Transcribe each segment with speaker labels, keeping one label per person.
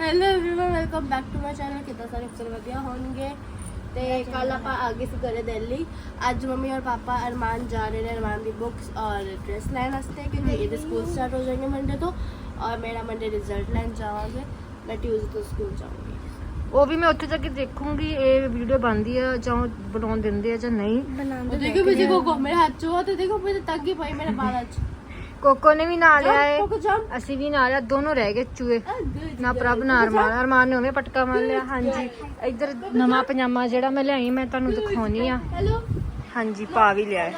Speaker 1: Hello everyone welcome back to my channel ਕਿਦਾਂ ਸਾਰੇ ਅਫਸਰ ਵਧੀਆ ਹੋਣਗੇ? ਤੇ ਕੱਲ ਆਪਾਂ ਆ ਗਏ ਸੀ ਘਰੇ ਦਿੱਲੀ। ਅੱਜ ਮੰਮੀ ਔਰ ਪਾਪਾ ਅਰਮਾਨ ਜਾ ਰਹੇ ਨੇ ਅਰਮਾਨ ਦੀ ਬੁੱਕਸ ਔਰ ਡਰੈਸ ਲੈਣ ਵਾਸਤੇ ਕਿਉਂਕਿ ਇਹਦੇ ਸਕੂਲ ਸਟਾਰਟ ਹੋ ਜਾਏਗੇ ਮੰਡੇ ਤੋਂ ਔਰ ਮੇਰਾ ਮੰਡੇ ਰਿਜ਼ਲਟ ਲੈਣ ਜਾਵਾਂਗੇ। ਮੈਂ ਟਿਊਜ਼ਡੇ ਤੋਂ ਸਕੂਲ ਜਾਵਾਂਗੀ
Speaker 2: ਉਹ ਵੀ ਮੈਂ ਉੱਥੇ ਜਾ ਕੇ ਦੇਖੂੰਗੀ ਇਹ ਵੀਡੀਓ ਬਣਦੀ ਆ ਜਾਂ ਉਹ ਬਣਾਉਣ ਦਿੰਦੇ ਆ ਜਾਂ ਨਹੀਂ।
Speaker 1: ਬਣਾਉਂਦੇ ਦੇਖੋ ਮੇਰੇ ਕੋ ਮੇਰੇ ਹੱਥ ਚੋਂ ਤੇ ਦੇਖੋ ਮੇਰੇ ਤੱਕ ਹੀ ਪਈ ਮੇਰੇ ਬਾਲਾਂ ਚ।
Speaker 2: ਕੋਕੋ ਨੇ ਵੀ ਨਾਲ ਲਿਆ ਏ ਅਸੀਂ ਵੀ ਨਾਲ ਲਿਆ ਦੋਨੋਂ ਰਹਿ ਗਏ ਚੂਹੇ। ਨਾ ਪ੍ਰਭ ਨਾ ਅਰਮਾਨ। ਅਰਮਾਨ ਨੇ ਉਹਨੇ ਪਟਕਾ ਮਾਰ ਲਿਆ। ਹਾਂਜੀ। ਇੱਧਰ ਨਵਾਂ ਪਜਾਮਾ ਜਿਹੜਾ ਮੈਂ ਲਿਆਈ ਮੈਂ ਤੁਹਾਨੂੰ ਦਿਖਾਉਣੀ ਆ। ਹਾਂਜੀ ਪਾ ਵੀ ਲਿਆ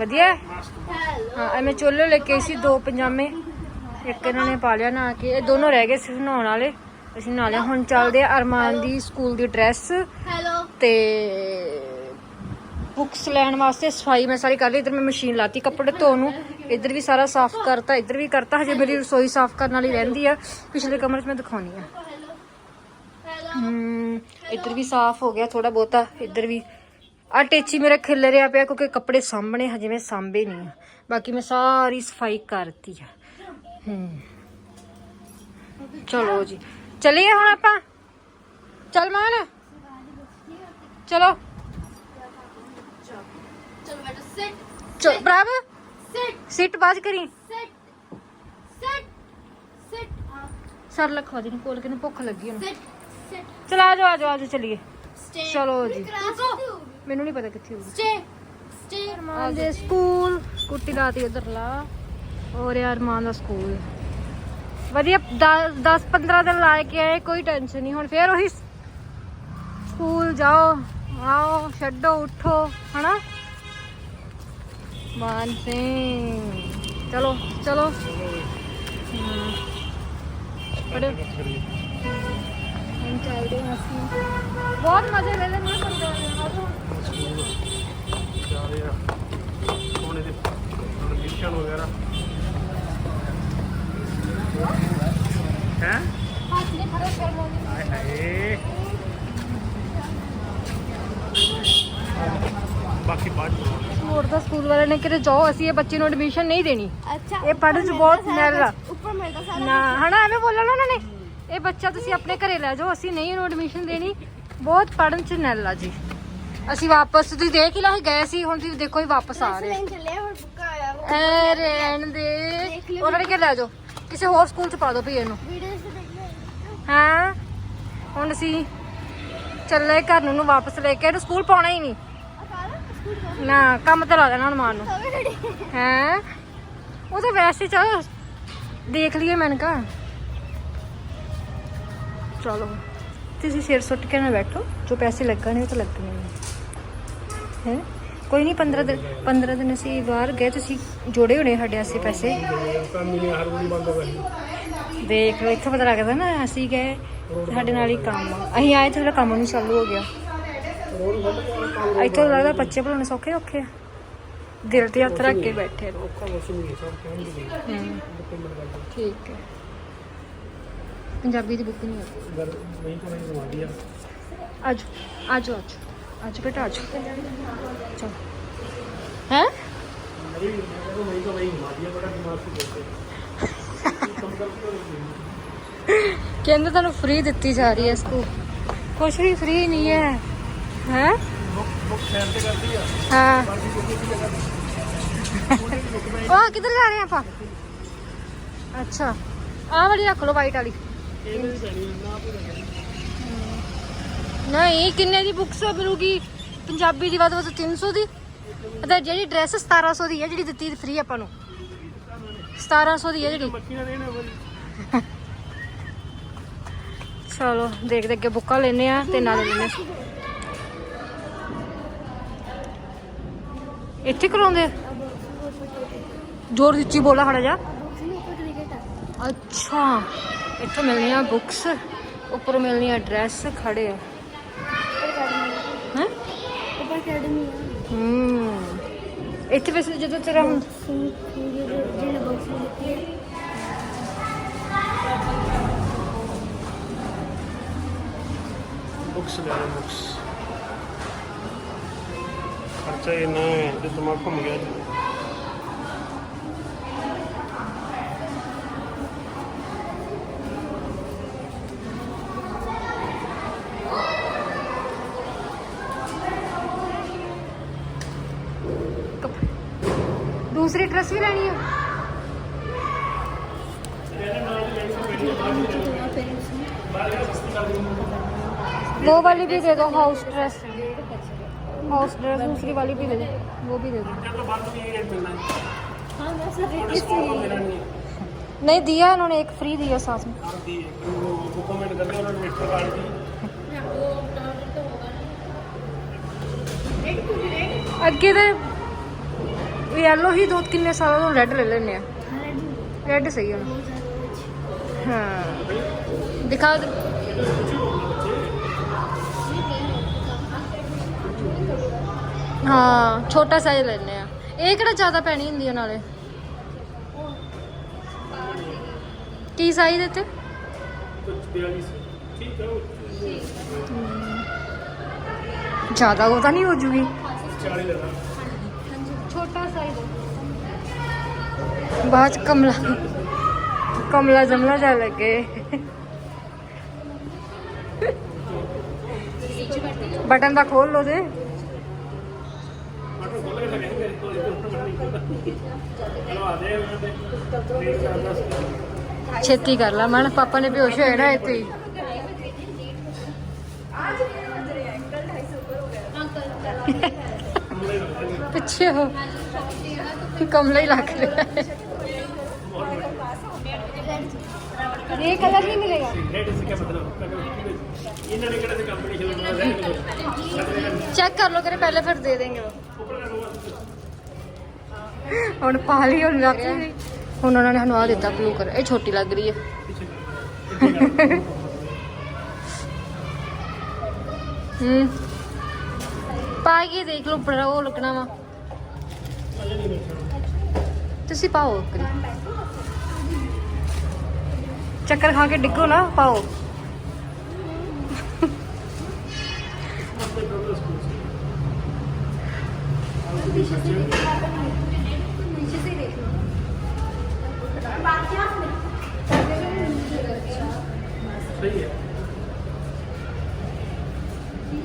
Speaker 2: ਵਧੀਆ ਹਾਂ? ਐਵੇਂ ਚੋਲੋ ਲੈ ਕੇ ਸੀ ਦੋ ਪਜਾਮੇ। ਇੱਕ ਇਹਨਾਂ ਨੇ ਪਾ ਲਿਆ ਨਾ ਕਿ। ਇਹ ਦੋਨੋਂ ਰਹਿ ਗਏ ਸਿਰਫ ਨਹਾਉਣ ਵਾਲੇ। ਅਸੀਂ ਨਾਲ ਲਿਆ। ਹੁਣ ਚੱਲਦੇ ਆ ਅਰਮਾਨ ਦੀ ਸਕੂਲ ਦੀ ਡਰੈਸ। ਤੇ ਬੁੱਕਸ ਲੈਣ ਵਾਸਤੇ ਸਫ਼ਾਈ ਮੈਂ ਸਾਰੀ ਕਰ ਲਈ। ਇਧਰ ਮੈਂ ਮਸ਼ੀਨ ਲਾਤੀ ਕੱਪੜੇ ਧੋਣ ਨੂੰ। इधर भी सारा साफ़ करता इधर भी करता हजे मेरी रसोई साफ़ करने वाली रही है। पिछले कमरे मैं दिखाई हूँ हम्म, इधर भी साफ़ हो गया थोड़ा बहुत, इधर भी। आ, टेची मेरा खिल रहा पे क्योंकि कपड़े सामने हजे मैं सामभे नहीं हूँ बाकी मैं सारी सफ़ाई करती है हम्म। चलो जी। चलिए हम आप।
Speaker 1: चल मान चलो।
Speaker 2: चलो चल
Speaker 1: ਸਿਟ
Speaker 2: ਸਿੱਟ ਬਾਜ ਕਰੀ।
Speaker 1: ਸਿਟ ਸਿਟ ਸਿਟ
Speaker 2: ਸਰ ਲਖਵਾ ਦੀ ਕੋਲ ਕੇ ਭੁੱਖ ਲੱਗੀ ਹੁਣ
Speaker 1: ਸਿਟ ਸਿਟ
Speaker 2: ਚਲ ਆ ਆ ਜਾਓ ਆ ਜਾਓ ਚਲੀਏ। ਚਲੋ ਜੀ। ਮੈਨੂੰ ਨਹੀਂ ਪਤਾ ਕਿੱਥੇ ਹੋਊਗੀ
Speaker 1: ਸਟੇ ਸਟੇ
Speaker 2: ਅਰਮਾਨ ਦੇ ਸਕੂਲ। ਕੁੱਟੀ ਲਾਤੀ ਉਧਰ ਲਾ ਔਰ ਯਾਰ ਅਰਮਾਨ ਦਾ ਸਕੂਲ। ਵਧੀਆ 10 10 15 ਦਿਨ ਲਾ ਕੇ ਆਏ ਕੋਈ ਟੈਨਸ਼ਨ ਨਹੀਂ। ਹੁਣ ਫੇਰ ਉਹੀ ਸਕੂਲ ਜਾਓ ਆਓ ਛੱਡੋ ਉੱਠੋ ਹਨਾ? ਮਾਨ ਸਿੰਘ। ਚਲੋ ਚਲੋ। ਹਮ। ਚੱਲਦੇ ਹਾਂ ਅਸੀਂ। ਬਹੁਤ ਮਜ਼ੇ ਲੈ ਲੈਣੇ ਬੰਦੇ ਆਜੋ
Speaker 3: ਜਾ ਰਹੇ ਆ। ਹੁਣ ਇਹਦੇ ਐਡਮਿਸ਼ਨ ਵਗੈਰਾ ਹੈ ਹਾਏ ਹਾਏ ਬਾਕੀ ਬਾਅਦ ਚ ਬਣਾਉਣਾ।
Speaker 2: ਹੋਰ ਤਾਂ ਸਕੂਲ ਵਾਲਿਆਂ ਨੇ ਕਿਹਾ ਜਾਓ ਅਸੀਂ ਇਹ ਬੱਚੇ ਨੂੰ ਐਡਮਿਸ਼ਨ ਨਹੀਂ ਦੇਣੀ।
Speaker 1: ਅੱਛਾ
Speaker 2: ਇਹ ਪੜ੍ਹਨ ਚ ਬਹੁਤ ਨਰ
Speaker 1: ਉੱਪਰ ਮਿਲਦਾ ਸਾਰਾ
Speaker 2: ਨਾ ਹਨਾ ਐਵੇਂ ਬੋਲਣਾ ਉਹਨਾਂ ਨੇ। ਇਹ ਬੱਚਾ ਤੁਸੀਂ ਆਪਣੇ ਘਰੇ ਲੈ ਜਾਓ ਅਸੀਂ ਨਹੀਂ ਇਹਨੂੰ ਐਡਮਿਸ਼ਨ ਦੇਣੀ। ਬਹੁਤ ਪੜਨ ਚ ਨੈਲ ਜੀ। ਅਸੀਂ ਵਾਪਸ ਤੁਸੀਂ ਦੇਖ ਹੀ ਲਓ ਗਏ ਸੀ ਹੁਣ ਤੁਸੀਂ ਦੇਖੋ ਹੀ ਵਾਪਸ ਆ ਰਹੇ। ਲੈਣ ਰਹਿਣ ਦੇ। ਉਹਨਾਂ ਨੇ ਕਿਹਾ ਲੈ ਜਾਓ ਕਿਸੇ ਹੋਰ ਸਕੂਲ ਚ ਪਾ ਦਿਓ
Speaker 1: ਭਈਏ ਨੂੰ
Speaker 2: ਹਾਂ? ਹੁਣ ਅਸੀਂ ਚੱਲੇ ਘਰ ਨੂੰ ਨੂੰ ਵਾਪਸ ਲੈ ਕੇ ਇਹਨੂੰ ਸਕੂਲ ਪਾਉਣਾ ਹੀ ਨਹੀਂ। ਨਾ ਕੰਮ ਤੇ ਲਾ ਦੇਣਾ ਹੁਣ ਨੂੰ। ਹੈ? ਉਹ ਤਾਂ ਵੈਸੇ ਚਾ ਦੇਖ ਲਈਏ ਮੈਂ ਕਾ ਚਲੋ ਤੁਸੀਂ ਸਿਰ ਸੁੱਟ ਕੇ ਨਾ ਬੈਠੋ ਜੋ ਪੈਸੇ ਲੱਗਣੇ ਉਹ ਤਾਂ ਲੱਗਣੇ ਹੈ? ਕੋਈ ਨਹੀਂ 15 ਦਿਨ 15 ਦਿਨ ਅਸੀਂ ਬਾਹਰ ਗਏ ਤੁਸੀਂ ਜੋੜੇ ਹੋਣੇ ਸਾਡੇ ਆਸੇ ਪੈਸੇ। ਦੇਖ ਲਓ ਇੱਥੋਂ ਪਤਾ ਲੱਗਦਾ ਨਾ ਅਸੀਂ ਗਏ ਸਾਡੇ ਨਾਲ ਹੀ ਕੰਮ ਅਸੀਂ ਆਏ ਥੋੜਾ ਕੰਮ ਨਹੀਂ ਚਾਲੂ ਹੋ ਗਿਆ। ਇੱਥੋਂ ਲੱਗਦਾ ਬੱਚੇ ਬਣਾਉਣੇ ਸੌਖੇ ਔਖੇ ਆ। ਦਿਲ ਤੇ ਹੱਥ ਰੱਖ ਕੇ ਬੈਠੇ ਰਹੋ।
Speaker 3: ਔਖਾ ਕੁਛ ਨਹੀਂ ਸਭ ਕਹਿੰਦੇ
Speaker 2: ਹਮ, ਠੀਕ ਹੈ। ਪੰਜਾਬੀ ਦੀ ਬੁੱਕ ਨਹੀਂ ਹੈ
Speaker 3: ਗਰ ਨਹੀਂ ਤਾਂ ਨਹੀਂ ਸਮਾਦੀ ਆ।
Speaker 2: ਆਜੋ ਆਜੋ ਆਜੋ ਆਜੋ ਬੇਟਾ ਆਜੋ ਚਲੋ। ਹੈ? ਕਹਿੰਦੇ ਤੁਹਾਨੂੰ ਫ੍ਰੀ ਦਿੱਤੀ ਜਾ ਰਹੀ ਹੈ ਸਕੂਲ ਕੁਛ ਵੀ ਫ੍ਰੀ ਨਹੀਂ ਹੈ। ਹੈ? ਹਾਂ। ਉਹ ਕਿੱਧਰ ਜਾ ਰਹੇ ਆਪਾਂ? ਅੱਛਾ। ਆਹ ਵਾਲੀ ਰੱਖ ਲਓ ਵਾਈਟ ਵਾਲੀ। ਨਹੀਂ, ਕਿੰਨੇ ਦੀ ਬੁੱਕਸ ਮਿਲੂਗੀ ਪੰਜਾਬੀ ਦੀ, ਵੱਧ ਵੱਧ 300 ਦੀ। ਅਤੇ ਜਿਹੜੀ ਡਰੈਸ 1700 ਦੀ ਹੈ ਜਿਹੜੀ ਦਿੱਤੀ ਫ੍ਰੀ ਆਪਾਂ ਨੂੰ। 1700 ਦੀ ਹੈ ਜਿਹੜੀ। ਚਲੋ, ਦੇਖਦੇ ਅੱਗੇ ਬੁੱਕਾਂ ਲੈਨੇ ਆ ਤੇ ਨਾਲ ਲੈਨੇ ਇੱਥੇ ਕਰਾਉਂਦੇ ਜੋਰ ਦਿੱਚੀ ਬੋਲਾ ਹੜਾ ਜਾ। ਅੱਛਾ, ਇੱਥੇ ਮਿਲਣੀਆਂ ਬੁੱਕਸ ਉੱਪਰ ਮਿਲਣੀਆਂ ਡਰੈਸ ਖੜੇ ਆ। ਹੈ? ਇੱਥੇ ਵੈਸੇ ਜਦੋਂ ਤੇਰਾ ਹੁਣ
Speaker 3: ਬੁੱਕਸ ਦਿੱਤੀ books isso aí não é de tomar comida.
Speaker 2: दूसरी ड्रेस भी लेनी है। वो वाली भी दे दो हाउस ड्रेस है हाउस ड्रेस दूसरी वाली भी दे दो वो भी दे दो
Speaker 1: हाँ मैं सब रेट से
Speaker 2: नहीं दिया इन्होंने एक फ्री दिया साथ में
Speaker 3: बुको में करके उन्होंने रजिस्टर कार्ड दी
Speaker 2: ਅੱਗੇ ਤੇ ਯੈਲੋ ਹੀ ਦੋ ਕਿੰਨੇ ਸਾਲਾਂ ਤੋਂ ਰੈੱਡ ਲੈ ਲੈਣੇ ਆ ਰੈੱਡ ਸਹੀ ਹੁਣ ਹਾਂ ਦਿਖਾ ਦੇ ਹਾਂ ਛੋਟਾ ਸਾਈਜ਼ ਲੈਣੇ ਆ। ਇਹ ਕਿਹੜਾ ਜ਼ਿਆਦਾ ਪੈਣੀ ਹੁੰਦੀ ਆ ਨਾਲੇ? ਕੀ ਸਾਈਜ਼ ਇੱਥੇ? ਜ਼ਿਆਦਾ ਉਹ ਨਹੀਂ ਹੋ ਜੂਗੀ। ਛੋਟਾ ਸਾਈਜ਼ ਬਾਅਦ ਕਮਲਾ ਕਮਲਾ ਜਮਲਾ ਜਾ ਲੱਗੇ ਬਟਨ ਦਾ ਖੋਲ ਲੋ ਜੇ। ਛੇਤੀ ਕਰ ਲਾ ਮਨ ਪਾਪਾ ਨੇ ਬੇਹੋਸ਼ ਹੋਇਆ ਨਾ ਇੱਥੇ ਹੀ। ਪਿੱਛੇ ਹੋ। ਕਿ ਕਮਲਾ ਹੀ ਲੱਗ ਰਿਹਾ ਹੈ। ਇਹ ਕਲਰ ਨਹੀਂ ਮਿਲੇਗਾ। ਚੈੱਕ ਕਰ ਲਓ ਕਰੇ ਪਹਿਲੇ ਫਿਰ ਦੇ ਦੇਂਗੇ ਹੁਣ ਪਾ ਲਈ, ਹੁਣ ਰੱਖ ਲਈ ਹੁਣ ਉਹਨਾਂ ਨੇ ਸਾਨੂੰ ਆ ਦਿੱਤਾ ਬਲੂ ਕਰ ਇਹ ਛੋਟੀ ਲੱਗ ਰਹੀ ਹੈ। ਹੂੰ। ਪਾ ਕੇ ਦੇਖ ਲਓ, ਬੜਾ ਉਹ ਲੱਗਣਾ ਵਾ। ਤੁਸੀਂ ਪਾਓ ਕਰੀ ਚੱਕਰ ਖਾ ਕੇ ਡਿੱਗੋ ਨਾ, ਪਾਓ।
Speaker 3: सही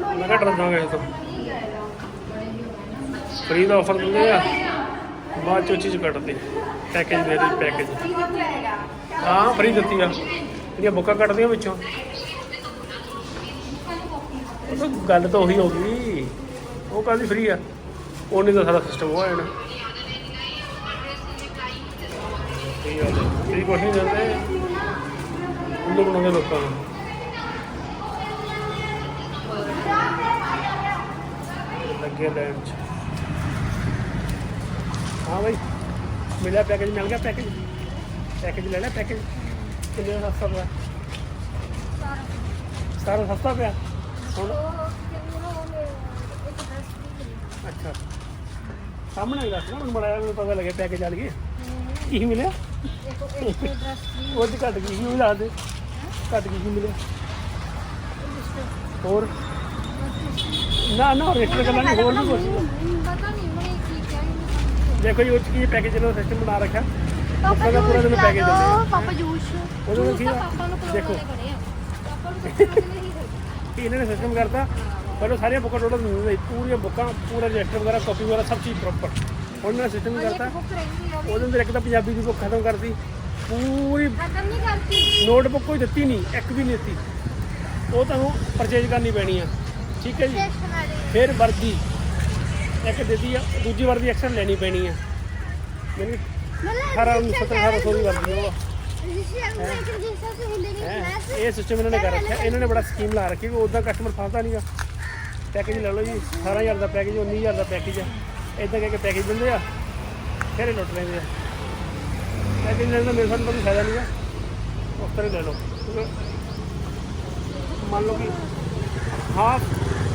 Speaker 3: ਮੈਂ ਕਿਹਾ ਡਰਦਾ ਇਹ ਤੋਂ। ਫਰੀ ਦਾ ਆਫਰ ਦਿੰਦੇ ਆ, ਬਾਅਦ ਚੋਂ ਚੀਜ਼ ਕੱਟਦੇ। ਪੈਕੇਜ ਦੇ ਦੇ ਪੈਕੇਜ ਹਾਂ ਫਰੀ ਦਿੱਤੀ ਆ। ਜਿਹੜੀਆਂ ਬੁੱਕਾਂ ਕੱਟਦੀਆਂ ਵਿੱਚੋਂ। ਉਹ ਗੱਲ ਤਾਂ ਉਹੀ ਹੋ ਗਈ। ਉਹ ਕਾਹਦੀ ਫ੍ਰੀ ਆ। ਉਹਨੇ ਦਾ ਸਾਰਾ ਸਿਸਟਮ ਉਹ ਆਣਾ ਸਹੀ ਗੱਲ ਨਹੀਂ ਦਿੰਦੇ। ਉਹਨੂੰ ਬਣਾਉਂਦੇ ਲੋਕਾਂ ਨੂੰ। ਲੱਗੇ ਲੈਣ ਚ ਹਾਂ ਬਈ, ਮਿਲਿਆ ਪੈਕੇਜ ਮਿਲ ਗਿਆ ਪੈਕੇਜ ਪੈਕੇਜ ਲੈ ਲਿਆ ਪੈਕੇਜ ਕਿੰਨੇ ਦਾ ਸਸਤਾ ਪਿਆ? ਸਾਰਾ ਸਸਤਾ ਪਿਆ? ਹੁਣ? ਅੱਛਾ। ਸਾਹਮਣੇ ਦੱਸ ਨਾ, ਮੈਨੂੰ ਬੜਾ ਮੈਨੂੰ ਪਤਾ ਲੱਗਿਆ ਪੈਕੇਜ ਚੱਲ ਗਏ ਕੀ ਮਿਲਿਆ? ਉਹ ਤੇ ਘੱਟ ਗਈ ਕੀ ਮਿਲਾ ਦੇ। ਘੱਟ ਗਈ ਕੀ ਮਿਲਿਆ? ਹੋਰ? ਨਾ ਨਾ ਰੇਟਰ ਗੱਲਾਂ ਨਹੀਂ ਹੋਰ ਵੀ
Speaker 2: ਪਤਾ ਨਹੀਂ ਮੈਂ ਕੀ ਕਹਿ
Speaker 3: ਦੇਖੋ ਜੀ ਉਹ 'ਚ ਕੀ ਪੈਕੇਜ ਦਾ ਸਿਸਟਮ ਬਣਾ ਰੱਖਿਆ। ਪਾਪਾ ਦਾ ਪੂਰਾ ਦਿਨ ਪੈਕੇਜ ਦਿੰਦੇ
Speaker 1: ਪਾਪਾ ਜੂਸ।
Speaker 3: ਉਹਦੇ ਵਿੱਚ ਕੀ ਆ?
Speaker 2: ਪਾਪਾ ਨੂੰ
Speaker 3: ਦੇਖੋ।
Speaker 2: ਆ। ਪਾਪਾ ਨੂੰ ਪਤਾ ਨਹੀਂ
Speaker 3: ਕਿ ਇਹਨਾਂ ਨੇ ਸਿਸਟਮ ਕਰਤਾ? ਪਹਿਲਾਂ ਸਾਰੀਆਂ ਬੁੱਕਾਂ ਟੋਟਲ ਦਿੰਦੇ ਸੀ ਪੂਰੀਆਂ ਬੁੱਕਾਂ ਪੂਰਾ ਰਜਿਸਟਰ ਵਗੈਰਾ ਕਾਪੀ ਵਗੈਰਾ ਸਭ ਚੀਜ਼ ਪ੍ਰੋਪਰ ਉਹਨਾਂ ਨੇ ਸਿਸਟਮ ਕਰਤਾ।
Speaker 2: ਬੁੱਕ ਰਹਿੰਦੀ ਆ
Speaker 3: ਉਹਦੇ। ਅੰਦਰ ਇੱਕ ਤਾਂ ਪੰਜਾਬੀ ਦੀ ਬੁੱਕ ਖਤਮ ਕਰਤੀ। ਪੂਰੀ
Speaker 2: ਖਤਮ ਨਹੀਂ ਕਰਤੀ।
Speaker 3: ਨੋਟਬੁੱਕ ਕੋਈ ਦਿੱਤੀ ਨਹੀਂ ਇੱਕ ਵੀ ਨਹੀਂ ਦਿੱਤੀ। ਉਹ ਤੁਹਾਨੂੰ ਪਰਚੇਜ ਕਰਨੀ ਪੈਣੀ ਆ। ਠੀਕ ਹੈ ਜੀ? ਫਿਰ ਵਰਦੀ। ਇੱਕ ਦਿੱਤੀ ਆ, ਦੂਜੀ ਵਰਦੀ ਐਕਸਟਰਾ ਲੈਣੀ ਪੈਣੀ ਆ। ਮੈਨੂੰ 18 17 1800 ਦੀ ਵਰਦੀ ਉਹ ਆ। ਹੈਂ। ਇਹ ਸਿਸਟਮ ਇਹਨਾਂ ਨੇ ਕਰ ਰੱਖਿਆ। ਇਹਨਾਂ ਨੇ ਬੜਾ ਸਕੀਮ ਲਾ ਰੱਖੀ ਕਿ ਉਦਾਂ ਕਸਟਮਰ ਫਸਦਾ ਨਹੀਂਗਾ ਪੈਕੇਜ ਲੈ ਲਓ ਜੀ 18000 ਦਾ ਪੈਕੇਜ 19000 ਦਾ ਪੈਕੇਜ ਆ। ਇਦਾਂ ਕਹਿ ਕੇ ਪੈਕੇਜ ਦਿੰਦੇ ਆ, ਫਿਰ ਇਹ ਲੁੱਟ ਲੈਂਦੇ ਆ। ਪੈਕੇਜ ਲੈਣ ਦਾ ਮੇਰੇ ਸਾਨੂੰ ਕੋਈ ਫਾਇਦਾ ਨਹੀਂ ਆ। ਉਸ ਤਰ੍ਹਾਂ ਹੀ ਲੈ ਲਓ। ਕਿਉਂਕਿ ਮੰਨ ਲਓ ਕਿ ਹਾਫ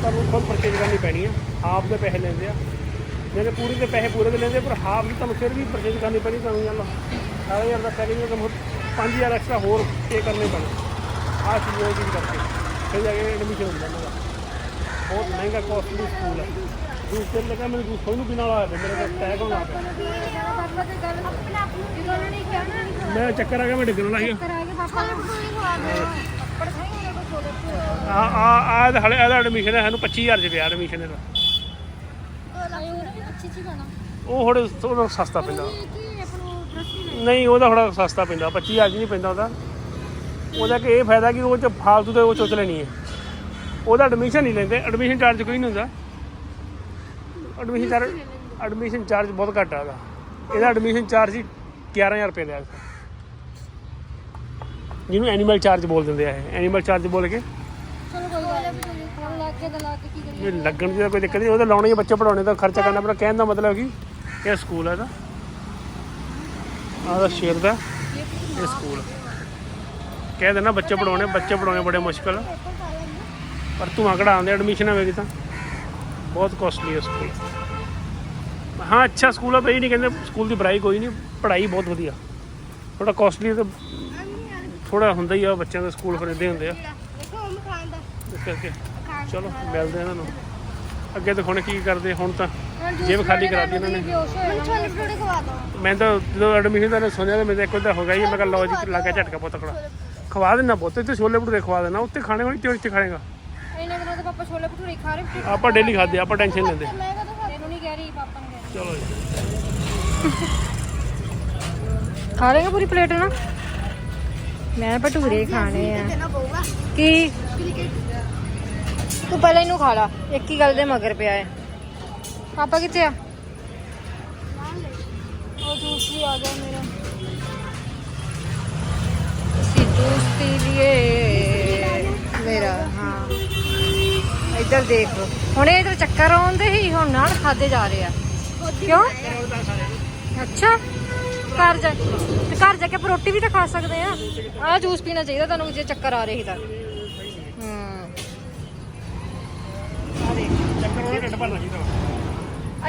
Speaker 3: ਤੁਹਾਨੂੰ ਖੁਦ ਪਰਚੇਜ ਕਰਨੀ ਪੈਣੀ ਆ। ਹਾਫ ਦੇ ਪੈਸੇ ਲੈਂਦੇ ਆ। ਜਿਹੜੇ ਪੂਰੇ ਦੇ ਪੈਸੇ ਪੂਰੇ ਦੇ ਲੈਂਦੇ ਪਰ ਹਾਫ ਦੀ ਤੁਹਾਨੂੰ ਫਿਰ ਵੀ ਪਰਚੇਜ ਕਰਨੀ ਪੈਣੀ ਤੁਹਾਨੂੰ ਯਾਰ 18000 ਦਾ ਪੈਕੇਜ ਹੈ ਤੁਹਾਨੂੰ 5000 ਐਕਸਟਰਾ ਹੋਰ ਪੇ ਕਰਨੇ ਪੈਣੇ। ਆਹ ਚੀਜ਼ ਉਹ ਚੀਜ਼ ਕਰਕੇ। ਫਿਰ ਜਾ ਕੇ ਐਡਮਿਸ਼ਨ ਹੁੰਦਾ ਇਹਨਾਂ ਦਾ। ਬਹੁਤ ਮਹਿੰਗਾ ਕਾਸਟਲੀ ਸਕੂਲ ਹੈ ਤੇ ਲੱਗਾ ਮੈਨੂੰ ਕੋਈ ਨੂੰ ਹੋਇਆ ਪਿਆ, ਮੇਰੇ ਕੋਲ ਟੈਗ ਹੋਣਾ ਪਿਆ। ਮੈਂ ਚੱਕਰ ਆ ਗਿਆ ਮੈਂ ਡਿੱਗਣ ਲੱਗ ਗਿਆ। ਆ ਆ ਇਹਦਾ ਹਲੇ ਇਹਦਾ ਐਡਮਿਸ਼ਨ ਹੈ, ਸਾਨੂੰ 25000 ਚ ਪਿਆ ਐਡਮਿਸ਼ਨ ਇਹਦਾ। ਉਹ ਥੋੜੇ ਥੋੜਾ ਸਸਤਾ ਪੈਂਦਾ। ਨਹੀਂ, ਉਹਦਾ ਥੋੜਾ ਸਸਤਾ ਪੈਂਦਾ 25000 ਚ ਨਹੀਂ ਪੈਂਦਾ ਉਹਦਾ। ਉਹਦਾ ਕਿ ਇਹ ਫਾਇਦਾ ਕਿ ਉਹ ਚ ਫਾਲਤੂ ਦੇ ਉਹ ਚੁੱਕ ਲੈਣੀ ਹੈ। ਉਹਦਾ ਐਡਮਿਸ਼ਨ ਨਹੀਂ ਲੈਂਦੇ ਐਡਮਿਸ਼ਨ ਚਾਰਜ ਕੋਈ ਨਹੀਂ ਹੁੰਦਾ। ਐਡਮਿਸ਼ਨ ਚਾਰਜ ਐਡਮਿਸ਼ਨ ਚਾਰਜ ਬਹੁਤ ਘੱਟ ਆ ਉਹਦਾ। ਇਹਦਾ ਐਡਮਿਸ਼ਨ ਚਾਰਜ ਹੀ 11000 ਰੁਪਏ ਦਾ ਹੈ। ਜਿਹਨੂੰ ਐਨੀਮਲ ਚਾਰਜ ਬੋਲ ਦਿੰਦੇ ਆ ਇਹ। ਐਨੀਮਲ ਚਾਰਜ ਬੋਲ ਕੇ ਇਹ ਲੱਗਣ ਦੀ ਤਾਂ ਕੋਈ ਦਿੱਕਤ ਨਹੀਂ ਉਹਦਾ ਲਾਉਣੇ ਹੀ ਬੱਚੇ ਪੜਾਉਣੇ ਦਾ ਖਰਚਾ ਕਰਨਾ ਪੈਣਾ। ਕਹਿਣ ਦਾ ਮਤਲਬ ਕਿ, ਇਹ ਸਕੂਲ ਹੈ ਇਹਦਾ। ਆਹ ਦਾ ਸ਼ੇਰ ਦਾ, ਇਹ ਸਕੂਲ। ਕਹਿ ਦੇਣਾ ਬੱਚੇ ਪੜਾਉਣੇ ਬੱਚੇ ਪੜਾਉਣੇ ਬੜੇ ਮੁਸ਼ਕਲ। ਆ। ਪਰ ਤੂੰ ਅਗੜਾ ਆਉਂਦੇ ਐਡਮਿਸ਼ਨ ਹੋਵੇਗੀ ਤਾਂ। ਬਹੁਤ ਕੋਸਟਲੀ ਹੈ ਸਕੂਲ। ਹਾਂ, ਅੱਛਾ ਸਕੂਲ ਹੈ ਬਈ ਨਹੀਂ ਕਹਿੰਦੇ ਸਕੂਲ ਦੀ ਬੁਰਾਈ ਕੋਈ ਨਹੀਂ, ਪੜ੍ਹਾਈ ਬਹੁਤ ਵਧੀਆ। ਥੋੜਾ ਕੋਸਟਲੀ ਤਾਂ ਥੋੜਾ ਹੁੰਦਾ ਹੀ ਆ, ਬੱਚਿਆਂ ਦੇ ਸਕੂਲ ਫਿਰ ਏਦਾਂ ਹੁੰਦੇ ਆ। ਇਸ ਕਰਕੇ ਚਲੋ ਮਿਲਦੇ ਆ ਇਹਨਾਂ ਨੂੰ। ਅੱਗੇ ਤਾਂ ਹੁਣ ਕੀ ਕਰਦੇ ਹੁਣ ਤਾਂ ਜੇਬ ਖਾਲੀ ਕਰਾ ਦਿੱਤੀ ਇਹਨਾਂ ਨੇ। ਮੈਂ ਤਾਂ ਜਦੋਂ ਐਡਮਿਸ਼ਨ ਦਾ ਨੇ ਸੁਣਿਆ ਤਾਂ ਮੇਰੇ ਇੱਕ ਉਹਦਾ ਹੋ ਗਿਆ ਜੀ ਮੈਂ ਕਿਹਾ ਲਓ ਜੀ ਲੱਗਾ ਝਟਕਾ ਬਹੁਤ ਤਕੜਾ ਖਵਾ ਦੇਣਾ ਬਹੁਤ ਤੇ ਛੋਲੇ ਭਟੂਰੇ ਖਵਾ ਦੇਣਾ ਉੱਤੇ ਖਾਣੇ ਹੋਣੀ ਤੇ ਉੱਤੇ ਖਾਣੇਗਾ
Speaker 2: ਇਹਨਾਂ ਦਿਨਾਂ ਤੋਂ ਪਾਪਾ ਛੋਲੇ ਭਟੂਰੇ ਖਾ ਰਹੇ ਫਿਰ
Speaker 3: ਆਪਾਂ ਡੇਲੀ ਖਾਦੇ ਆਪਾਂ ਟੈਨਸ਼ਨ ਲੈਂਦੇ।
Speaker 2: ਤੈਨੂੰ ਨਹੀਂ ਕਹਿ ਰਹੀ ਪਾਪਾ ਨੂੰ ਕਹਿ
Speaker 3: ਚਲੋ ਜੀ।
Speaker 2: ਰਹੀ ਖਾ ਲੇਗਾ ਪੂਰੀ ਪਲੇਟ ਨਾ? ਮੈਂ ਭਟੂਰੇ ਖਾਣੇ ਆ। ਕੀ? ਤੂੰ ਪਹਿਲਾਂ ਇਹਨੂੰ ਖਾ ਲਾ। ਇੱਕ ਹੀ ਗੱਲ ਦੇ ਮਗਰ ਪਿਆ ਹੈ ਪਾਪਾ ਕਿੱਥੇ ਆ? ਉਹ ਜੂਸ ਵੀ ਆ ਗਿਆ ਮੇਰਾ। ਅਸੀਂ ਜੂਸ ਪੀ ਲਈਏ ਮੇਰਾ ਹਾਂ। ਇੱਧਰ ਦੇਖ ਹੁਣ ਇਹ ਇਧਰ ਚੱਕਰ ਆਉਂਦੇ ਹੀ ਹੁਣ ਨਾਲ ਖਾਦੇ ਜਾ ਰਹੇ ਆ। ਕਿਉਂ? ਅੱਛਾ। ਘਰ ਜਾ ਤੇ ਘਰ ਜਾ ਕੇ ਰੋਟੀ ਵੀ ਤਾਂ ਖਾ ਸਕਦੇ ਆ। ਆਹ ਜੂਸ ਪੀਣਾ ਚਾਹੀਦਾ ਤੁਹਾਨੂੰ ਜੇ ਚੱਕਰ ਆ ਰਹੇ ਸੀ ਤਾਂ।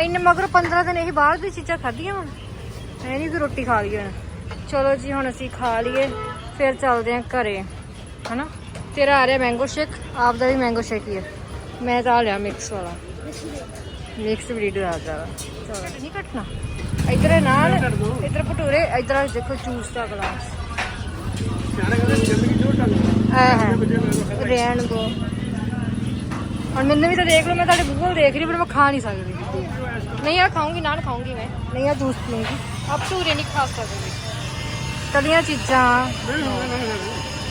Speaker 2: ਇੰਨੇ ਮਗਰ 15 ਦਿਨ ਇਹ ਬਾਹਰ ਦੀ ਚੀਜ਼ਾਂ ਖਾਧੀਆਂ ਹੁਣ ਐ ਨਹੀਂ ਕਿ ਰੋਟੀ ਖਾ ਲਈ ਹੁਣ। ਚਲੋ ਜੀ ਹੁਣ ਅਸੀਂ ਖਾ ਲਈਏ ਫਿਰ ਚੱਲਦੇ ਆਂ ਘਰੇ ਹਨਾ? ਤੇਰਾ ਆ ਰਿਹਾ ਮੈਂਗੋ ਸ਼ੇਕ ਆਪ ਦਾ ਵੀ ਮੈਂਗੋ ਸ਼ੇਕ ਹੀ ਹੈ ਮੈਂ ਤਾਂ ਲਿਆ ਮਿਕਸ ਵਾਲਾ। ਮਿਕਸ ਵੀਡੀਓ ਆ ਜਾ ਚਲੋ। ਨਹੀਂ ਕੱਟਣਾ ਇਧਰ ਨਾਲ ਇਧਰ ਭਟੂਰੇ ਇਧਰ ਦੇਖੋ ਜੂਸ ਦਾ ਗਲਾਸ ਹੈ ਰਹਿਣ ਦੋ ਹੁਣ ਮੈਨੂੰ ਵੀ ਤਾਂ ਦੇਖ ਲਓ ਮੈਂ ਤੁਹਾਡੇ ਮੂੰਹ ਦੇਖ ਰਹੀ ਪਰ ਮੈਂ ਖਾ ਨਹੀਂ ਸਕਦੀ। ਨਹੀਂ ਆ ਖਾਉਂਗੀ ਨਾਲ ਖਾਉਂਗੀ ਮੈਂ। ਨਹੀਂ ਆ ਜੂਸ ਪੀਉਂਗੀ ਆਪ ਭਟੂਰੇ ਨਹੀਂ ਖਾ ਸਕਦੀ। ਤਲੀਆਂ ਚੀਜ਼ਾਂ।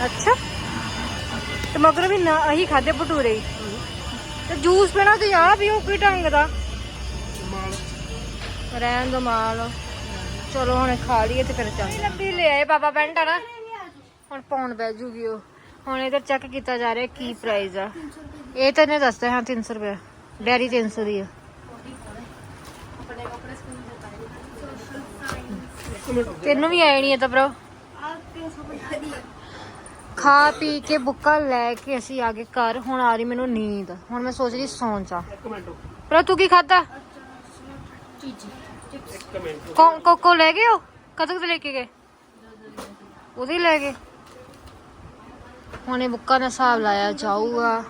Speaker 2: ਅੱਛਾ। ਤੇ ਮਗਰ ਵੀ ਨਾ ਅਹੀ ਖਾਦੇ ਭਟੂਰੇ। ਤੇ ਜੂਸ ਪੀਣਾ ਤੇ ਆ ਪੀਓ ਕੀ ਢੰਗ ਦਾ? ਰਹਿਣ ਦੋ ਮਾਲ। ਚਲੋ ਹੁਣ ਖਾ ਲਈਏ ਤੇ ਫਿਰ ਚੱਲ। ਲੱਭੀ ਲੈ ਆਏ ਬਾਬਾ ਪੈਂਟ ਆ ਨਾ ਹੁਣ ਪਾਉਣ ਬਹਿ ਜੂਗੀ ਉਹ। ਹੁਣ ਇਧਰ ਚੈੱਕ ਕੀਤਾ ਜਾ ਰਿਹਾ ਕੀ ਪ੍ਰਾਈਸ ਆ। ਇਹ ਤਾਂ ਨੇ ਦੱਸਦਾ ਹਾਂ 300 ਰੁਪਏ ਡੈਰੀ 300 ਦੀ ਆ। ਤੈਨੂੰ ਵੀ ਆਈ ਨਹੀਂ ਤਾਂ ਬ్రో ਖਾ ਪੀ ਕੇ ਬੁੱਕਾ ਲੈ ਕੇ ਅਸੀਂ ਆ ਗਏ ਘਰ ਹੁਣ ਆ ਰਹੀ ਮੈਨੂੰ ਨੀਂਦ। ਹੁਣ ਮੈਂ ਸੋਚ ਰਹੀ ਸੌਂ ਜਾ ਪਰ ਤੂੰ ਕੀ ਖਾਦਾ
Speaker 3: ਇੱਕ ਮਿੰਟ
Speaker 2: ਕੋ ਕੋਕੋ ਲੈ ਗਏ ਹੋ ਕਦੋਂ ਤੱਕ ਲੈ ਕੇ ਗਏ? ਉਹਦੇ ਲੈ ਗਏ। ਹੁਣ ਬੁੱਕਾ ਦਾ ਹਿਸਾਬ ਲਾਇਆ ਜਾਊਗਾ।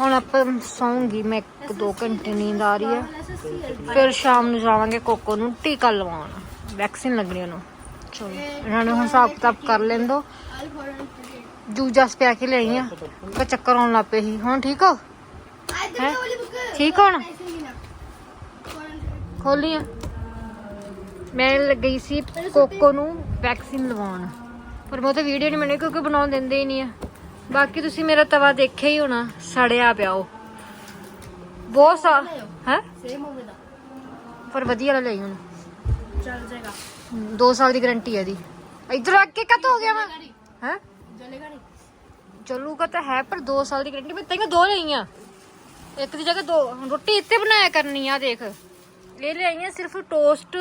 Speaker 2: ਹੁਣ ਆਪਾਂ ਸੌਂਗੀ ਮੈਂ ਇੱਕ ਦੋ ਘੰਟੇ ਨੀਂਦ ਆ ਰਹੀ ਹੈ। ਫਿਰ ਸ਼ਾਮ ਨੂੰ ਜਾਵਾਂਗੇ ਕੋਕੋ ਨੂੰ ਟੀਕਾ ਲਵਾਉਣ। ਵੈਕਸੀਨ ਲੱਗਣੀ ਉਹਨੂੰ। ਚਲੋ ਇਹਨਾਂ ਨੇ ਹਿਸਾਬ ਕਿਤਾਬ ਕਰ ਲੈਂਦੋ। ਜੂਜਾਸ ਪਿਆ ਕੇ ਲਈ ਆ ਪਰ ਚੱਕਰ ਆਉਣ ਲੱਗ ਪਏ ਸੀ। ਹੁਣ ਠੀਕ ਹੋ? ਹੈਂ? ਠੀਕ ਹੁਣ? ਖੋਲੀ ਆ ਮੈਂ ਗਈ ਸੀ ਕੋਕੋ ਨੂੰ ਵੈਕਸੀਨ ਲਵਾਉਣ। ਪਰ ਮੈਂ ਤਾਂ ਵੀਡੀਓ ਨਹੀਂ ਬਣਾਈ ਕਿਉਂਕਿ ਬਣਾਉਣ ਦਿੰਦੇ ਹੀ ਨਹੀਂ ਆ। ਬਾਕੀ ਤੁਸੀਂ ਮੇਰਾ ਤਵਾ ਦੇਖਿਆ ਹੀ ਹੋਣਾ ਸੜਿਆ ਪਿਆ ਉਹ। ਬਹੁਤ ਸਾ ਹੈ?
Speaker 1: ਸੇਮ ਹੋਵੇਗਾ
Speaker 2: ਪਰ ਵਧੀਆ ਵਾਲਾ ਲਈ ਹੁਣ।
Speaker 1: ਚੱਲ ਜਾਏਗਾ।
Speaker 2: 2 ਸਾਲ ਦੀ ਗਾਰੰਟੀ ਹੈ ਦੀ ਇਧਰ ਅੱਗੇ ਕਦ ਹੋ ਗਿਆ ਵਾ ਹੈ?
Speaker 1: ਜਲੇਗਾ ਨਹੀਂ
Speaker 2: ਚੱਲੂਗਾ ਤਾਂ ਹੈ ਪਰ 2 ਸਾਲ ਦੀ ਗਾਰੰਟੀ ਮੈਂ ਤੈਨੂੰ ਦੋ ਲਈਆਂ। ਇੱਕ ਦੀ ਜਗ੍ਹਾ ਦੋ ਰੋਟੀ ਇੱਥੇ ਬਣਾਇਆ ਕਰਨੀ ਆ ਦੇਖ। ਇਹ ਲਈਆਂ ਸਿਰਫ ਟੋਸਟ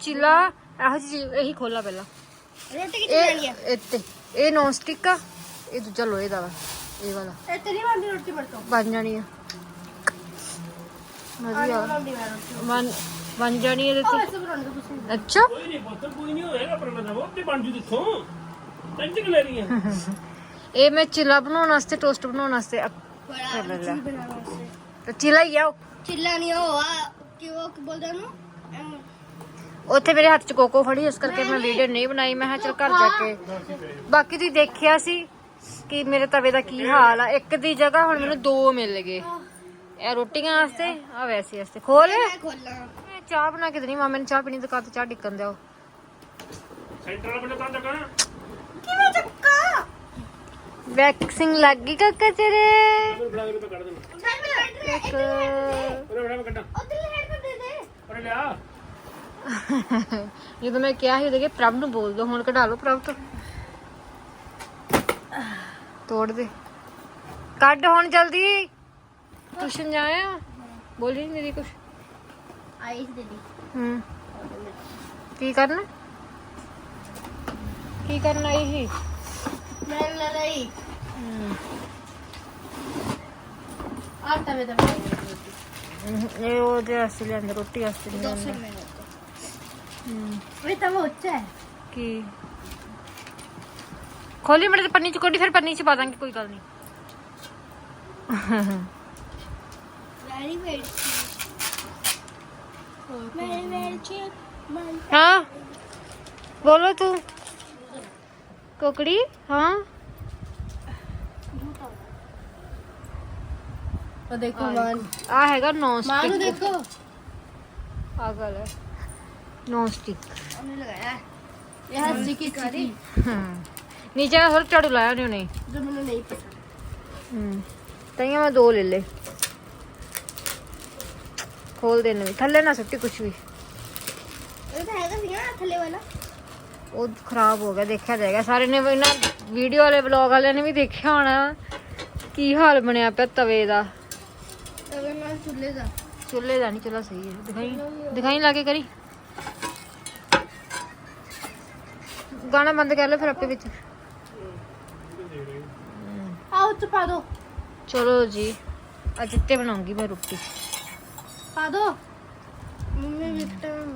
Speaker 2: ਚਿਲਾ ਇਹੋ ਜਿਹੀ ਇਹੀ ਖੋਲਾ ਪਹਿਲਾਂ।
Speaker 1: ਰੋਟੀ
Speaker 2: ਇਹ ਇੱਥੇ। ਇਹ ਨੌਨ ਸਟਿਕ ਆ। ਇਹ ਦੂਜਾ ਲੋਹੇ ਦਾ ਵਾ। ਇਹ ਵਾਲਾ।
Speaker 1: ਇਹ ਤੇ ਨਹੀਂ ਬਣਦੀ ਰੋਟੀ ਮੇਰੇ ਤੋਂ।
Speaker 2: ਬਣ ਜਾਣੀ ਆ।
Speaker 1: ਆਹ
Speaker 2: ਵਧੀਆ।
Speaker 1: ਬਣਾਉਂਦੀ ਮੈਂ ਰੋਟੀ।
Speaker 2: ਬਣ ਬਣ ਜਾਣੀ ਇਹਦੇ
Speaker 1: ਉਹ
Speaker 2: ਤੇ।
Speaker 1: ਵੈਸੇ ਬਣਾਉਂਦੇ ਤੁਸੀਂ।
Speaker 2: ਅੱਛਾ।
Speaker 3: ਕੋਈ ਨਹੀਂ ਪੁੱਤ ਕੋਈ ਨਹੀਂ ਹੋਏਗਾ ਪਰ ਮੈਂ ਉਹ ਤੇ ਬਣ ਜੂ ਦਿੱਥੋਂ ਟੈਨਸ਼ਨ ਲੈ ਰਹੀ ਹੈ
Speaker 2: ਇਹ ਮੈਂ ਚਿਲਾ ਬਣਾਉਣ ਵਾਸਤੇ ਟੋਸਟ ਬਣਾਉਣ ਵਾਸਤੇ
Speaker 1: ਬੜਾ ਬਣਾਉਣਾ
Speaker 2: ਤੇ ਚਿਲਾ ਹੀ ਆ ਉਹ।
Speaker 1: ਚਿੱਲਾ ਨਹੀਂ ਉਹ ਆ ਕਿ ਉਹ ਕੀ ਬੋਲਦੇ ਐਮ,
Speaker 2: ਉੱਥੇ ਮੇਰੇ ਹੱਥ 'ਚ ਕੋਕੋ ਫੜੀ ਇਸ ਕਰਕੇ ਮੈਂ ਵੀਡੀਓ ਨਹੀਂ ਬਣਾਈ। ਮੈਂ ਕਿਹਾ ਚਲ ਘਰ ਜਾ ਕੇ। ਬਾਕੀ ਤੁਸੀਂ ਦੇਖਿਆ ਸੀ ਕਿ ਮੇਰੇ ਤਵੇ ਦਾ ਕੀ ਹਾਲ ਆ? ਇੱਕ ਦੀ ਜਗ੍ਹਾ ਹੁਣ ਮੈਨੂੰ ਦੋ ਮਿਲ ਗਏ। ਇਹ ਰੋਟੀਆਂ ਵਾਸਤੇ ਆ ਵੈਸੇ ਵਾਸਤੇ। ਖੋਲ।
Speaker 1: ਮੈਂ ਖੋਲਾਂ।
Speaker 2: ਮੈਂ ਚਾਹ ਬਣਾ ਕੇ ਦੇਣੀ ਮਾਮੇ ਨੇ ਚਾਹ ਪੀਣੀ ਦੁਕਾਨ ਤੇ ਚਾਹ ਡਿੱਕਣ ਦਿਓ।
Speaker 3: ਸੈਂਟਰ ਵਾਲਾ ਬੰਦਾ ਤਾਂ ਚੱਕਣਾ
Speaker 1: ਕਿਵੇਂ ਚੱਕਾ?
Speaker 2: ਵੈਕਸਿੰਗ ਲੱਗ ਗਈ ਕਾਕਾ ਤੇਰੇ। ਇੱਕ।
Speaker 3: ਉਹਨੇ ਮੈਂ ਕੱਢਾਂ।
Speaker 1: ਉਧਰ ਹੈਡ ਕਰ ਦੇ ਦੇ।
Speaker 3: ਉਹਨੇ ਲਿਆ।
Speaker 2: ਜਦੋਂ ਮੈਂ ਕਿਹਾ ਸੀ ਉਹਦੇ ਪ੍ਰਭ ਨੂੰ ਬੋਲ ਦੋ ਹੁਣ ਕਢਾ ਲਓ ਪ੍ਰਭ ਤੋਂ। ਤੋੜ ਦੇ। ਕੱਢ ਹੁਣ ਜਲਦੀ। ਟਿਊਸ਼ਨ ਜਾਇਆ ਬੋਲੀ ਨਹੀਂ ਮੇਰੀ ਕੁਛ।
Speaker 1: ਆਈਸ ਦੇ ਦੀ
Speaker 2: ਹੂੰ। ਕੀ ਕਰਨਾ? ਕੀ ਕਰਨਾ ਇਹ
Speaker 1: ਮੈਂ ਲੈ ਲਈ
Speaker 2: ਹੂੰ।
Speaker 1: ਆਟਾ ਵੇ
Speaker 2: ਇਹ ਉਹਦੇ ਵਾਸਤੇ ਲਿਆਂਦਾ ਰੋਟੀ ਵਾਸਤੇ ਨਹੀਂ
Speaker 1: 200
Speaker 2: ਲਿਆਂਦਾ
Speaker 1: ਮਿੰਟ
Speaker 2: ਹੂੰ
Speaker 1: ਵੇ ਤਾਂ ਉਹ ਉੱਚਾ ਹੈ
Speaker 2: ਕੀ ਖੋਲੀ ਮੜੇ ਤੇ ਪੰਨੀ ਚ ਕੋਡੀ ਫਿਰ ਪੰਨੀ ਚ ਪਾ ਦਾਂਗੇ ਕੋਈ ਗੱਲ ਨਹੀਂ
Speaker 1: very
Speaker 2: very very very
Speaker 1: non ਨੂੰ
Speaker 2: ਸਟਿਕ ਹੈ
Speaker 1: ਉਹਨੇ ਲਗਾਇਆ ਇਹ ਹੱਸੀ ਕੀ ਕਰੀ
Speaker 2: ਨੀਚੇ ਮੈਂ ਥੋੜਾ ਝਾੜੂ ਲਾਇਆ ਨਹੀਂ ਉਹਨੇ।
Speaker 1: ਜੋ ਮੈਨੂੰ ਨਹੀਂ ਪਤਾ।
Speaker 2: ਹੂੰ। ਤਈਆਂ ਮੈਂ ਦੋ ਲੈ ਲੈ। ਖੋਲ ਦੇਣੇ ਵੀ। ਥੱਲੇ ਨਾ ਸੁੱਟੀ ਕੁਛ ਵੀ।
Speaker 1: ਇਹ ਤਾਂ ਹੈਗਾ ਸੀ ਨਾ ਥੱਲੇ ਵਾਲਾ।
Speaker 2: ਉਹ ਖਰਾਬ ਹੋ ਗਿਆ ਦੇਖਿਆ ਜਾਏਗਾ। ਸਾਰੇ ਨੇ ਵੀ ਨਾ ਵੀਡੀਓ ਵਾਲੇ ਵਲੌਗ ਵਾਲਿਆਂ ਨੇ ਵੀ ਦੇਖਿਆ ਹੋਣਾ। ਕੀ ਹਾਲ ਬਣਿਆ ਪਿਆ ਤਵੇ ਦਾ।
Speaker 1: ਤਵੇ ਨਾਲ ਚੁੱਲ੍ਹੇ ਦਾ।
Speaker 2: ਚੁੱਲ੍ਹੇ ਦਾ ਨਹੀਂ ਚੁੱਲ੍ਹਾ ਸਹੀ ਹੈ। ਦਿਖਾਈ ਦਿਖਾਈ ਲਾ ਕੇ ਕਰੀ। ਗਾਣਾ ਬੰਦ ਕਰ ਲੈ ਫਿਰ ਆਪੇ ਵਿੱਚ।
Speaker 1: ਆਓ ਚ ਪਾ ਦੋ।
Speaker 2: ਚਲੋ ਜੀ ਅੱਜ ਇੱਥੇ ਬਣਾਉਂਗੀ ਮੈਂ ਰੋਟੀ।
Speaker 1: ਪਾ ਦੋ। Mummy Victor